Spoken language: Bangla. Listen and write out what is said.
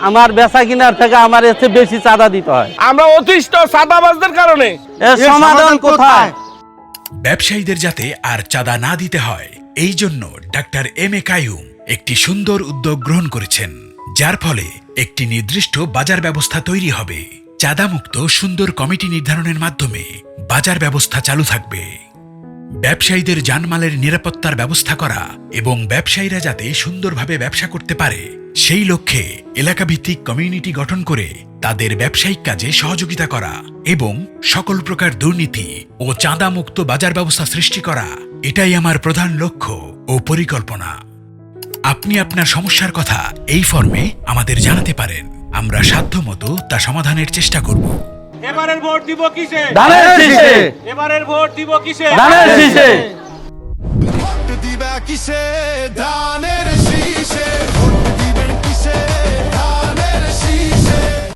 আমার বেচা কিনার থেকে আমার এসে বেশি চাঁদা দিতে হয়। আমরা অতিষ্ঠ সাদাবাজদের কারণে। এর সমাধান কোথায়? ব্যবসায়ীদের যাতে আর চাঁদা না দিতে হয় এই জন্য ডাক্তার এম এ কায়ুম একটি সুন্দর উদ্যোগ গ্রহণ করেছেন যার ফলে একটি নির্দিষ্ট বাজার ব্যবস্থা তৈরি হবে। চাঁদামুক্ত সুন্দর কমিটি নির্ধারণের মাধ্যমে বাজার ব্যবস্থা চালু থাকবে। ব্যবসায়ীদের জানমালের নিরাপত্তার ব্যবস্থা করা এবং ব্যবসায়ীরা যাতে সুন্দরভাবে ব্যবসা করতে পারে সেই লক্ষ্যে এলাকাভিত্তিক কমিউনিটি গঠন করে তাদের ব্যবসায়িক কাজে সহযোগিতা করা এবং সকল প্রকার দুর্নীতি ও চাঁদামুক্ত বাজার ব্যবস্থা সৃষ্টি করা এটাই আমার প্রধান লক্ষ্য ও পরিকল্পনা। আপনি আপনার সমস্যার কথা এই ফর্মে আমাদের জানাতে পারেন। আমরা সাধ্যমতো তা সমাধানের চেষ্টা করব। এবারের ভোট দিব কিসে? ধানের শীষে। এবারের ভোট দিব কিসে? ধানের শীষে। ভোট দিবা কিসে? ধানের শীষে।